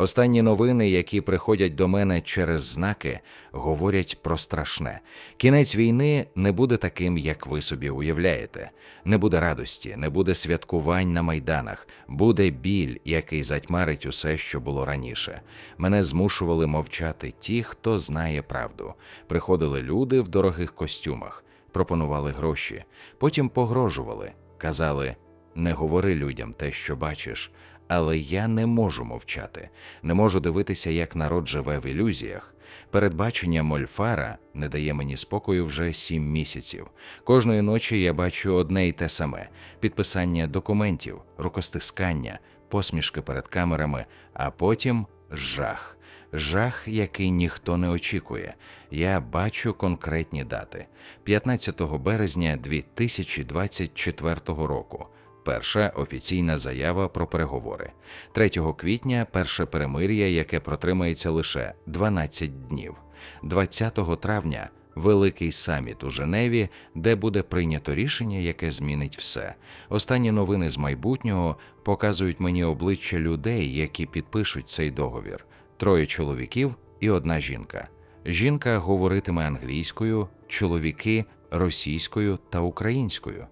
Останні новини, які приходять до мене через знаки, говорять про страшне. Кінець війни не буде таким, як ви собі уявляєте. Не буде радості, не буде святкувань на майданах, буде біль, який затьмарить усе, що було раніше. Мене змушували мовчати ті, хто знає правду. Приходили люди в дорогих костюмах, пропонували гроші, потім погрожували, казали. Не говори людям те, що бачиш, але я не можу мовчати, не можу дивитися, як народ живе в ілюзіях. Передбачення Мольфара не дає мені спокою вже сім місяців. Кожної ночі я бачу одне й те саме: підписання документів, рукостискання, посмішки перед камерами, а потім жах. Жах, який ніхто не очікує. Я бачу конкретні дати: 15 березня 2024 року. Перша офіційна заява про переговори 3 квітня перше перемир'я, яке протримається лише 12 днів, 20 травня великий саміт у Женеві, де буде прийнято рішення, яке змінить все. Останні новини з майбутнього показують мені обличчя людей, які підпишуть цей договір: троє чоловіків і одна жінка. Жінка говоритиме англійською, чоловіки російською та українською.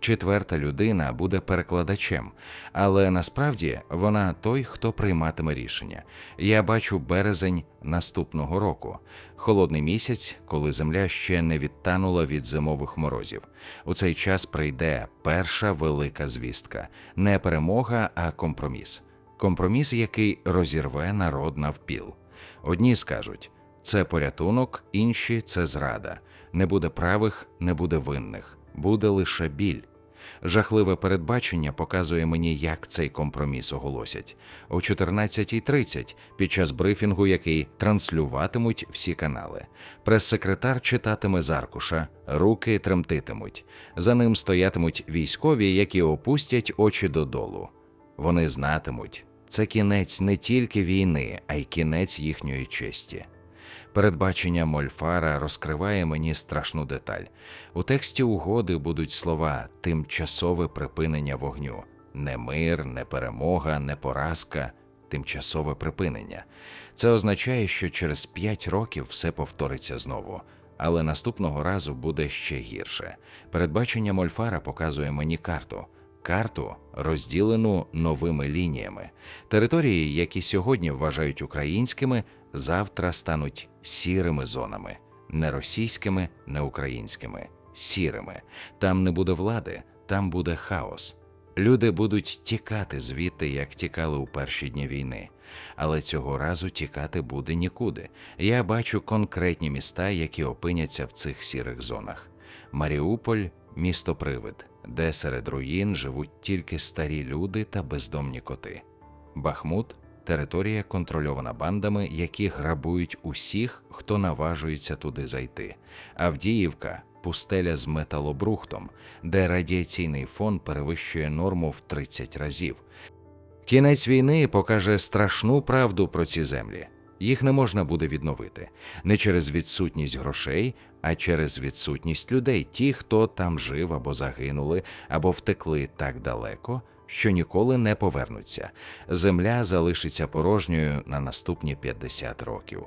Четверта людина буде перекладачем, але насправді вона той, хто прийматиме рішення. Я бачу березень наступного року, холодний місяць, коли земля ще не відтанула від зимових морозів. У цей час прийде перша велика звістка, не перемога, а компроміс. Компроміс, який розірве народ навпіл. Одні скажуть. Це порятунок, інші це зрада. Не буде правих, не буде винних, буде лише біль. Жахливе передбачення показує мені, як цей компроміс оголосять о 14.30 під час брифінгу, який транслюватимуть всі канали. Прес-секретар читатиме з аркуша, руки тремтитимуть. За ним стоятимуть військові, які опустять очі додолу. Вони знатимуть, це кінець не тільки війни, а й кінець їхньої честі. Передбачення Мольфара розкриває мені страшну деталь. У тексті угоди будуть слова тимчасове припинення вогню, не мир, не перемога, не поразка, тимчасове припинення. Це означає, що через п'ять років все повториться знову. Але наступного разу буде ще гірше. Передбачення Мольфара показує мені карту. Карту, розділену новими лініями. Території, які сьогодні вважають українськими, завтра стануть сірими зонами, не російськими, не українськими, сірими. Там не буде влади, там буде хаос. Люди будуть тікати звідти, як тікали у перші дні війни. Але цього разу тікати буде нікуди. Я бачу конкретні міста, які опиняться в цих сірих зонах. Маріуполь місто привид, де серед руїн живуть тільки старі люди та бездомні коти. Бахмут територія контрольована бандами, які грабують усіх, хто наважується туди зайти. Авдіївка пустеля з металобрухтом, де радіаційний фон перевищує норму в 30 разів. Кінець війни покаже страшну правду про ці землі. Їх не можна буде відновити не через відсутність грошей, а через відсутність людей, ті, хто там жив або загинули, або втекли так далеко, що ніколи не повернуться. Земля залишиться порожньою на наступні 50 років.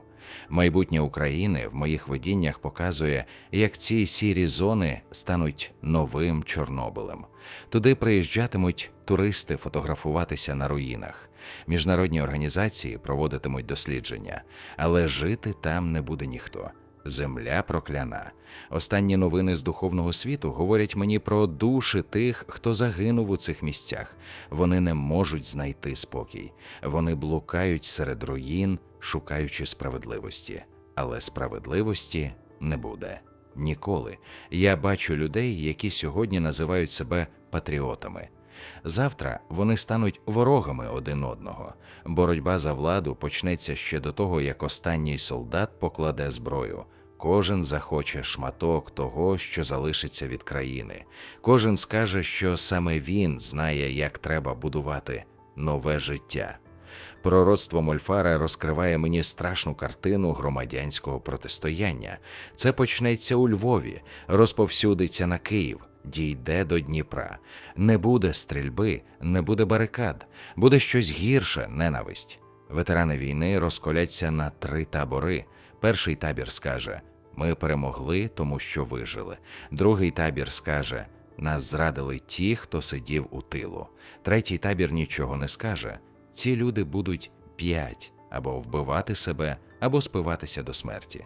Майбутнє України в моїх видіннях показує, як ці сірі зони стануть новим Чорнобилем. Туди приїжджатимуть туристи фотографуватися на руїнах. Міжнародні організації проводитимуть дослідження, але жити там не буде ніхто. Земля прокляна. Останні новини з духовного світу говорять мені про душі тих, хто загинув у цих місцях. Вони не можуть знайти спокій. Вони блукають серед руїн, шукаючи справедливості. Але справедливості не буде. Ніколи. Я бачу людей, які сьогодні називають себе патріотами. Завтра вони стануть ворогами один одного. Боротьба за владу почнеться ще до того, як останній солдат покладе зброю. Кожен захоче шматок того, що залишиться від країни. Кожен скаже, що саме він знає, як треба будувати нове життя. Пророцтво Мольфара розкриває мені страшну картину громадянського протистояння. Це почнеться у Львові, розповсюдиться на Київ, дійде до Дніпра. Не буде стрільби, не буде барикад, буде щось гірше, ненависть. Ветерани війни розколяться на три табори. Перший табір скаже: Ми перемогли, тому що вижили. Другий табір скаже: Нас зрадили ті, хто сидів у тилу. Третій табір нічого не скаже. Ці люди будуть п'ять або вбивати себе, або спиватися до смерті.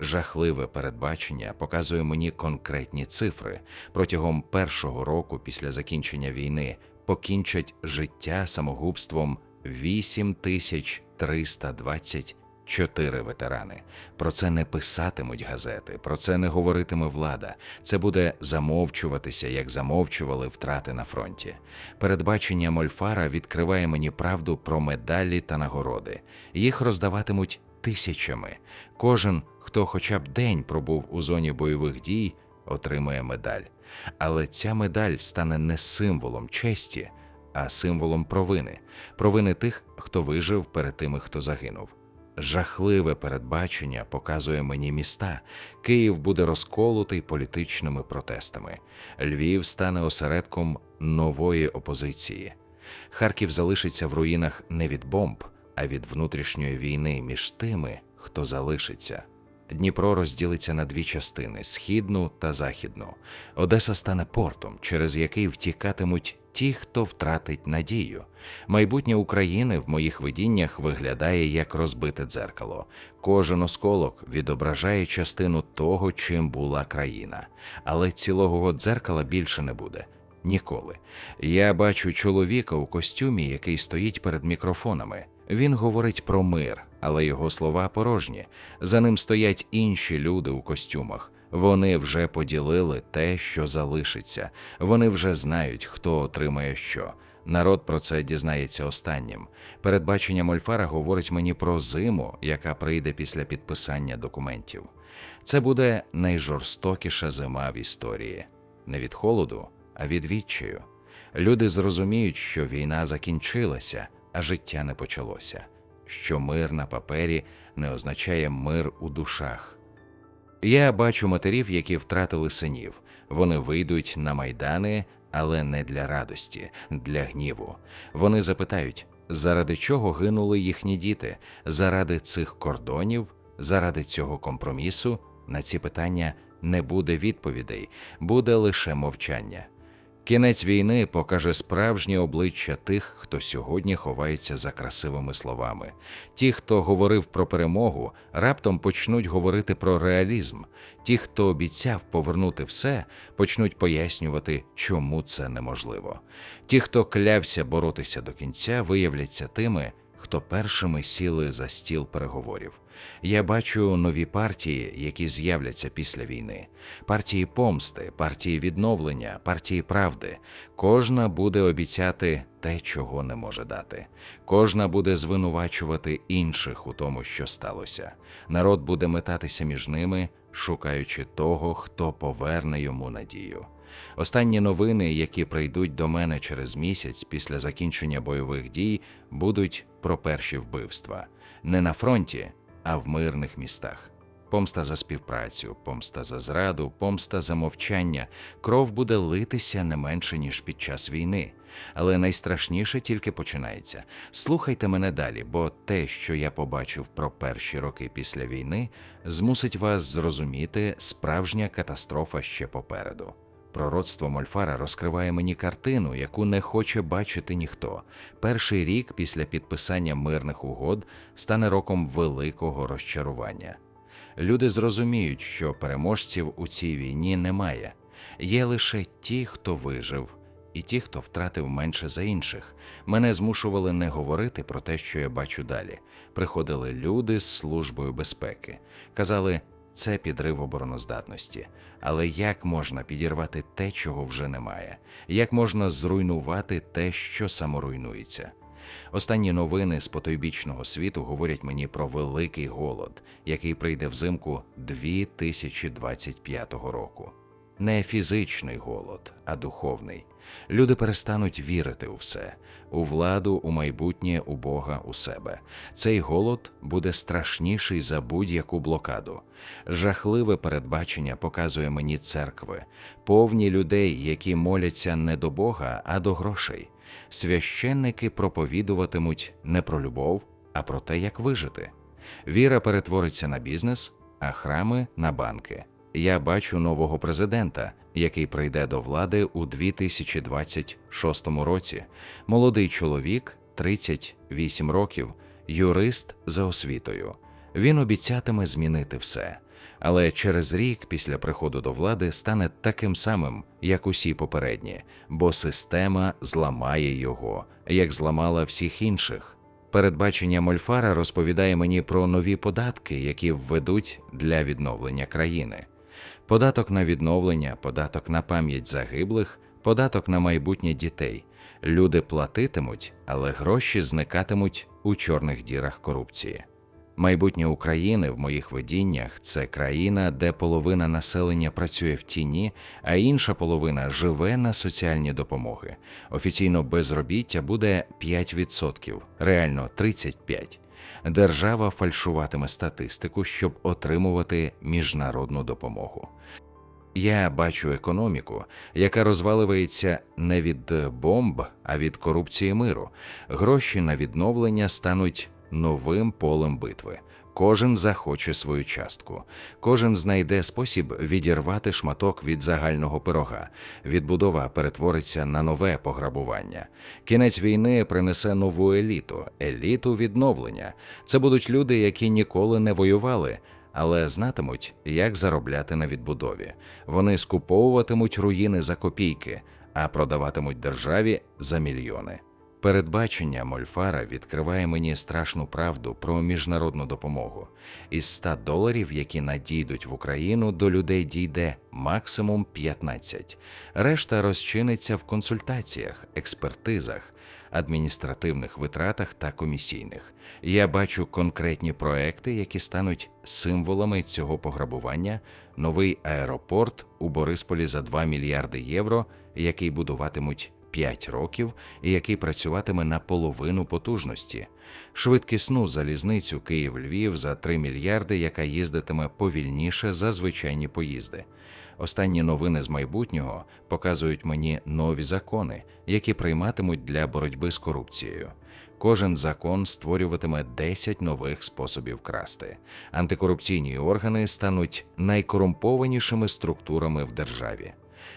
Жахливе передбачення показує мені конкретні цифри. Протягом першого року після закінчення війни покінчать життя самогубством 8324 ветерани. Про це не писатимуть газети, про це не говоритиме влада. Це буде замовчуватися, як замовчували втрати на фронті. Передбачення Мольфара відкриває мені правду про медалі та нагороди. Їх роздаватимуть тисячами. Кожен, хто хоча б день пробув у зоні бойових дій, отримує медаль. Але ця медаль стане не символом честі, а символом провини, провини тих, хто вижив перед тими, хто загинув. Жахливе передбачення показує мені міста. Київ буде розколотий політичними протестами. Львів стане осередком нової опозиції. Харків залишиться в руїнах не від бомб, а від внутрішньої війни між тими, хто залишиться. Дніпро розділиться на дві частини східну та західну. Одеса стане портом, через який втікатимуть ті, хто втратить надію. Майбутнє України в моїх видіннях виглядає як розбите дзеркало. Кожен осколок відображає частину того, чим була країна. Але цілого дзеркала більше не буде. Ніколи. Я бачу чоловіка у костюмі, який стоїть перед мікрофонами. Він говорить про мир, але його слова порожні. За ним стоять інші люди у костюмах. Вони вже поділили те, що залишиться. Вони вже знають, хто отримає що. Народ про це дізнається останнім. Передбачення Мольфара говорить мені про зиму, яка прийде після підписання документів. Це буде найжорстокіша зима в історії. Не від холоду, а від відчаю. Люди зрозуміють, що війна закінчилася, а життя не почалося, що мир на папері не означає мир у душах. Я бачу матерів, які втратили синів. Вони вийдуть на майдани, але не для радості, для гніву. Вони запитають, заради чого гинули їхні діти, заради цих кордонів, заради цього компромісу. На ці питання не буде відповідей, буде лише мовчання. Кінець війни покаже справжнє обличчя тих, хто сьогодні ховається за красивими словами. Ті, хто говорив про перемогу, раптом почнуть говорити про реалізм. Ті, хто обіцяв повернути все, почнуть пояснювати, чому це неможливо. Ті, хто клявся боротися до кінця, виявляться тими, хто першими сіли за стіл переговорів. Я бачу нові партії, які з'являться після війни: партії помсти, партії відновлення, партії правди. Кожна буде обіцяти те, чого не може дати. Кожна буде звинувачувати інших у тому, що сталося. Народ буде метатися між ними, шукаючи того, хто поверне йому надію. Останні новини, які прийдуть до мене через місяць після закінчення бойових дій, будуть про перші вбивства не на фронті, а в мирних містах. Помста за співпрацю, помста за зраду, помста за мовчання. Кров буде литися не менше ніж під час війни. Але найстрашніше тільки починається. Слухайте мене далі, бо те, що я побачив про перші роки після війни, змусить вас зрозуміти, справжня катастрофа ще попереду. Пророцтво Мольфара розкриває мені картину, яку не хоче бачити ніхто. Перший рік після підписання мирних угод стане роком великого розчарування. Люди зрозуміють, що переможців у цій війні немає. Є лише ті, хто вижив, і ті, хто втратив менше за інших. Мене змушували не говорити про те, що я бачу далі. Приходили люди з службою безпеки, казали, це підрив обороноздатності. Але як можна підірвати те, чого вже немає? Як можна зруйнувати те, що саморуйнується? Останні новини з потойбічного світу говорять мені про великий голод, який прийде взимку 2025 року. Не фізичний голод, а духовний. Люди перестануть вірити у все, у владу, у майбутнє, у Бога, у себе. Цей голод буде страшніший за будь-яку блокаду. Жахливе передбачення показує мені церкви, повні людей, які моляться не до Бога, а до грошей. Священники проповідуватимуть не про любов, а про те, як вижити. Віра перетвориться на бізнес, а храми на банки. Я бачу нового президента, який прийде до влади у 2026 році. Молодий чоловік, 38 років, юрист за освітою. Він обіцятиме змінити все. Але через рік після приходу до влади стане таким самим, як усі попередні, бо система зламає його, як зламала всіх інших. Передбачення Мольфара розповідає мені про нові податки, які введуть для відновлення країни. Податок на відновлення, податок на пам'ять загиблих, податок на майбутнє дітей. Люди платитимуть, але гроші зникатимуть у чорних дірах корупції. Майбутнє України в моїх видіннях це країна, де половина населення працює в тіні, а інша половина живе на соціальні допомоги. Офіційно безробіття буде 5%, реально 35%. Держава фальшуватиме статистику, щоб отримувати міжнародну допомогу. Я бачу економіку, яка розваливається не від бомб, а від корупції миру. Гроші на відновлення стануть новим полем битви. Кожен захоче свою частку, кожен знайде спосіб відірвати шматок від загального пирога. Відбудова перетвориться на нове пограбування. Кінець війни принесе нову еліту, еліту відновлення. Це будуть люди, які ніколи не воювали, але знатимуть, як заробляти на відбудові. Вони скуповуватимуть руїни за копійки, а продаватимуть державі за мільйони. Передбачення Мольфара відкриває мені страшну правду про міжнародну допомогу. Із 100 доларів, які надійдуть в Україну, до людей дійде максимум 15. Решта розчиниться в консультаціях, експертизах, адміністративних витратах та комісійних. Я бачу конкретні проекти, які стануть символами цього пограбування. Новий аеропорт у Борисполі за 2 мільярди євро, який будуватимуть 5 років і який працюватиме на половину потужності, швидкісну залізницю Київ-Львів за 3 мільярди, яка їздитиме повільніше за звичайні поїзди. Останні новини з майбутнього показують мені нові закони, які прийматимуть для боротьби з корупцією. Кожен закон створюватиме 10 нових способів красти. Антикорупційні органи стануть найкорумпованішими структурами в державі.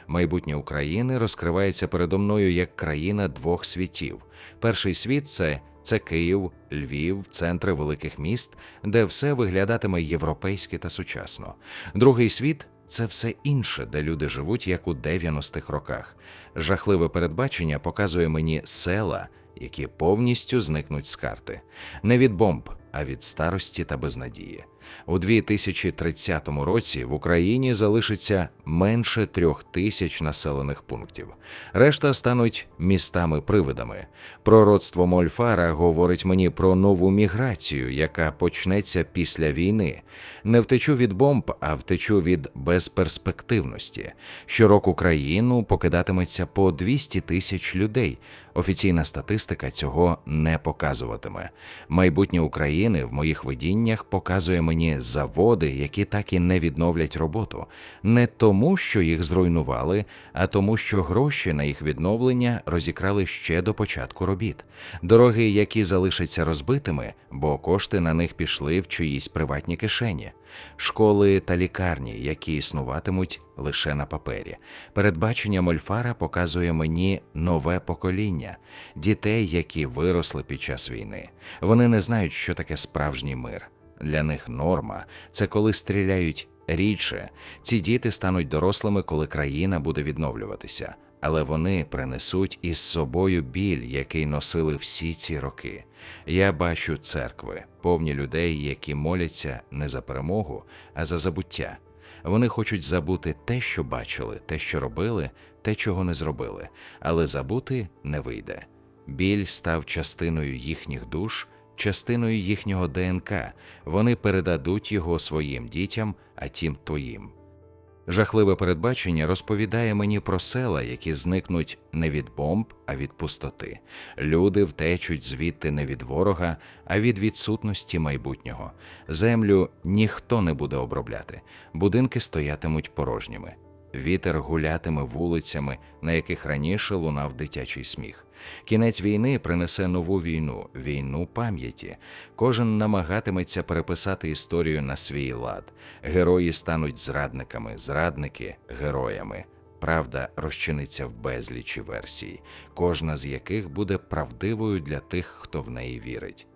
Майбутнє України розкривається передо мною як країна двох світів. Перший світ це, це Київ, Львів, центри великих міст, де все виглядатиме європейськи та сучасно. Другий світ це все інше, де люди живуть як у 90-х роках. Жахливе передбачення показує мені села, які повністю зникнуть з карти, не від бомб, а від старості та безнадії. У 2030 році в Україні залишиться менше трьох тисяч населених пунктів. Решта стануть містами-привидами. Пророцтво Мольфара говорить мені про нову міграцію, яка почнеться після війни. Не втечу від бомб, а втечу від безперспективності. Щороку країну покидатиметься по 200 тисяч людей. Офіційна статистика цього не показуватиме. Майбутнє України в моїх видіннях показує мені заводи, які так і не відновлять роботу, не тому, що їх зруйнували, а тому, що гроші на їх відновлення розікрали ще до початку робіт. Дороги, які залишаться розбитими, бо кошти на них пішли в чиїсь приватні кишені. Школи та лікарні, які існуватимуть лише на папері. Передбачення Мольфара показує мені нове покоління дітей, які виросли під час війни. Вони не знають, що таке справжній мир. Для них норма це коли стріляють рідше. Ці діти стануть дорослими, коли країна буде відновлюватися. Але вони принесуть із собою біль, який носили всі ці роки. Я бачу церкви, повні людей, які моляться не за перемогу, а за забуття. Вони хочуть забути те, що бачили, те, що робили, те, чого не зробили, але забути не вийде. Біль став частиною їхніх душ, частиною їхнього ДНК. Вони передадуть його своїм дітям, а тім твоїм. Жахливе передбачення розповідає мені про села, які зникнуть не від бомб, а від пустоти. Люди втечуть звідти не від ворога, а від відсутності майбутнього. Землю ніхто не буде обробляти, будинки стоятимуть порожніми. Вітер гулятиме вулицями, на яких раніше лунав дитячий сміх. Кінець війни принесе нову війну, війну пам'яті. Кожен намагатиметься переписати історію на свій лад. Герої стануть зрадниками, зрадники героями. Правда розчиниться в безлічі версій, кожна з яких буде правдивою для тих, хто в неї вірить.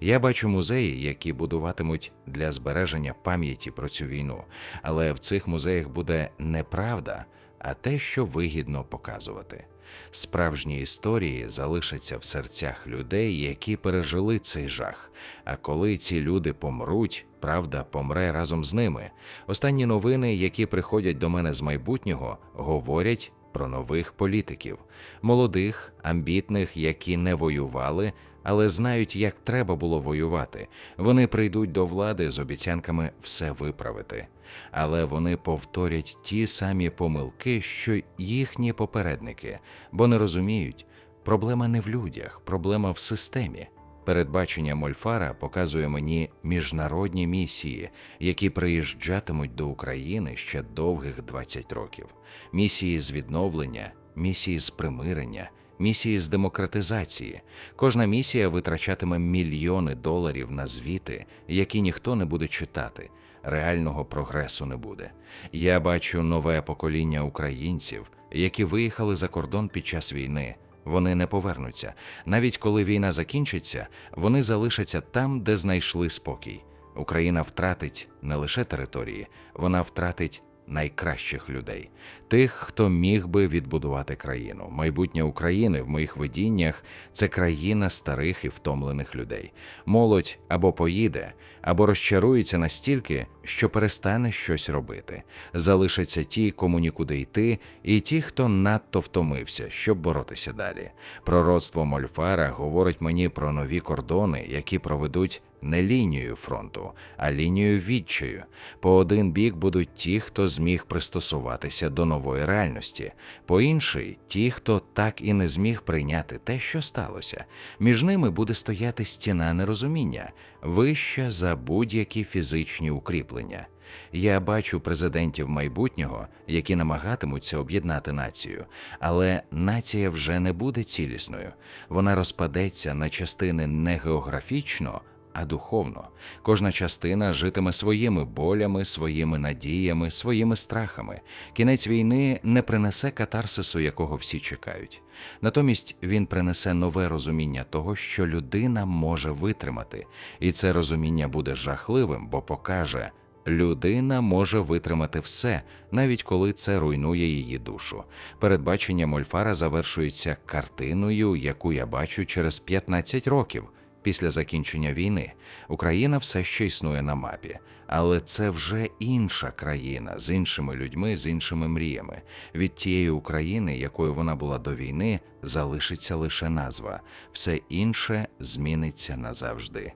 Я бачу музеї, які будуватимуть для збереження пам'яті про цю війну, але в цих музеях буде не правда, а те, що вигідно показувати. Справжні історії залишаться в серцях людей, які пережили цей жах. А коли ці люди помруть, правда помре разом з ними. Останні новини, які приходять до мене з майбутнього, говорять про нових політиків, молодих, амбітних, які не воювали, але знають, як треба було воювати. Вони прийдуть до влади з обіцянками все виправити. Але вони повторять ті самі помилки, що їхні попередники, бо не розуміють, проблема не в людях, проблема в системі. Передбачення Мольфара показує мені міжнародні місії, які приїжджатимуть до України ще довгих 20 років. Місії з відновлення, місії з примирення, місії з демократизації. Кожна місія витрачатиме мільйони доларів на звіти, які ніхто не буде читати. Реального прогресу не буде. Я бачу нове покоління українців, які виїхали за кордон під час війни. Вони не повернуться. Навіть коли війна закінчиться, вони залишаться там, де знайшли спокій. Україна втратить не лише території, вона втратить найкращих людей, тих, хто міг би відбудувати країну. Майбутнє України в моїх видіннях це країна старих і втомлених людей. Молодь або поїде, або розчарується настільки, що перестане щось робити. Залишаться ті, кому нікуди йти, і ті, хто надто втомився, щоб боротися далі. Пророцтво Мольфара говорить мені про нові кордони, які проведуть не лінією фронту, а лінією відчаю. По один бік будуть ті, хто зміг пристосуватися до нової реальності, по інший ті, хто так і не зміг прийняти те, що сталося. Між ними буде стояти стіна нерозуміння, вища за будь-які фізичні укріплення. Я бачу президентів майбутнього, які намагатимуться об'єднати націю, але нація вже не буде цілісною. Вона розпадеться на частини не географічно, а духовно. Кожна частина житиме своїми болями, своїми надіями, своїми страхами. Кінець війни не принесе катарсису, якого всі чекають. Натомість він принесе нове розуміння того, що людина може витримати, і це розуміння буде жахливим, бо покаже. Людина може витримати все, навіть коли це руйнує її душу. Передбачення Мольфара завершується картиною, яку я бачу через 15 років після закінчення війни. Україна все ще існує на мапі, але це вже інша країна з іншими людьми, з іншими мріями. Від тієї України, якою вона була до війни, залишиться лише назва, все інше зміниться назавжди.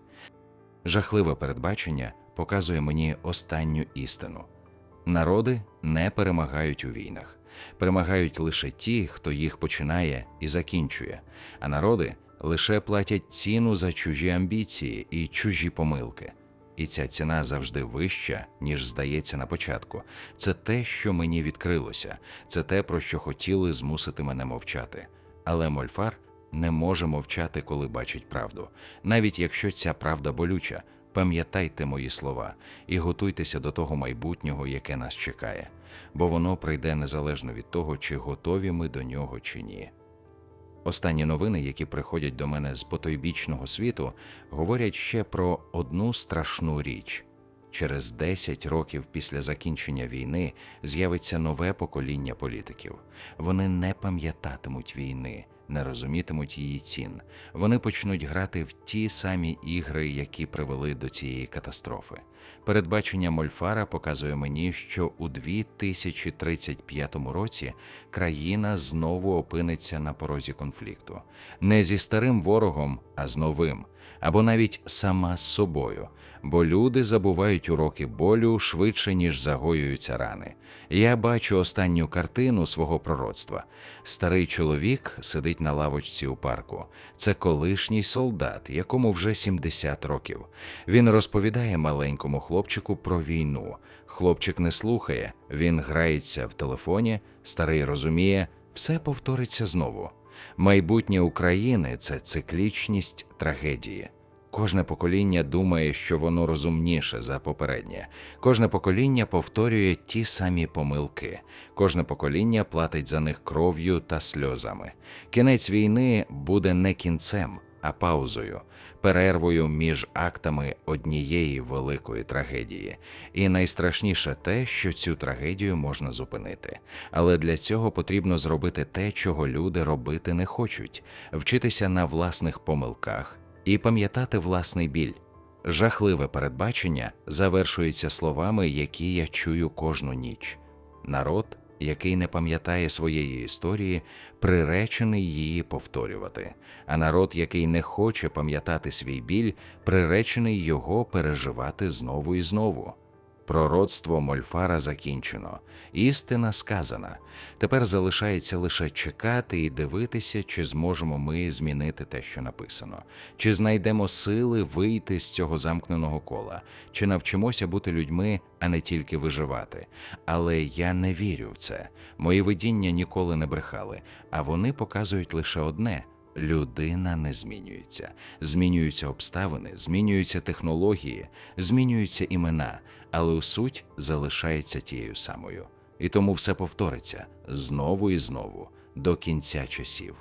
Жахливе передбачення показує мені останню істину: народи не перемагають у війнах, перемагають лише ті, хто їх починає і закінчує, а народи лише платять ціну за чужі амбіції і чужі помилки. І ця ціна завжди вища, ніж здається на початку. Це те, що мені відкрилося, це те, про що хотіли змусити мене мовчати. Але Мольфар не може мовчати, коли бачить правду, навіть якщо ця правда болюча. Пам'ятайте мої слова і готуйтеся до того майбутнього, яке нас чекає, бо воно прийде незалежно від того, чи готові ми до нього чи ні. Останні новини, які приходять до мене з потойбічного світу, говорять ще про одну страшну річ. Через 10 років після закінчення війни з'явиться нове покоління політиків. Вони не пам'ятатимуть війни, не розумітимуть її цін. Вони почнуть грати в ті самі ігри, які привели до цієї катастрофи. Передбачення Мольфара показує мені, що у 2035 році країна знову опиниться на порозі конфлікту, не зі старим ворогом, а з новим, або навіть сама з собою, бо люди забувають уроки болю швидше, ніж загоюються рани. Я бачу останню картину свого пророцтва. Старий чоловік сидить на лавочці у парку. Це колишній солдат, якому вже 70 років. Він розповідає маленькому хлопчику про війну. Хлопчик не слухає, він грається в телефоні, старий розуміє, все повториться знову. Майбутнє України це циклічність трагедії. Кожне покоління думає, що воно розумніше за попереднє. Кожне покоління повторює ті самі помилки. Кожне покоління платить за них кров'ю та сльозами. Кінець війни буде не кінцем, а паузою, перервою між актами однієї великої трагедії. І найстрашніше те, що цю трагедію можна зупинити. Але для цього потрібно зробити те, чого люди робити не хочуть, вчитися на власних помилках і пам'ятати власний біль. Жахливе передбачення завершується словами, які я чую кожну ніч. Народ, який не пам'ятає своєї історії, приречений її повторювати, а народ, який не хоче пам'ятати свій біль, приречений його переживати знову і знову. Пророцтво Мольфара закінчено, істина сказана. Тепер залишається лише чекати і дивитися, чи зможемо ми змінити те, що написано, чи знайдемо сили вийти з цього замкненого кола, чи навчимося бути людьми, а не тільки виживати. Але я не вірю в це. Мої видіння ніколи не брехали, а вони показують лише одне. Людина не змінюється, змінюються обставини, змінюються технології, змінюються імена, але суть залишається тією самою. І тому все повториться знову і знову до кінця часів.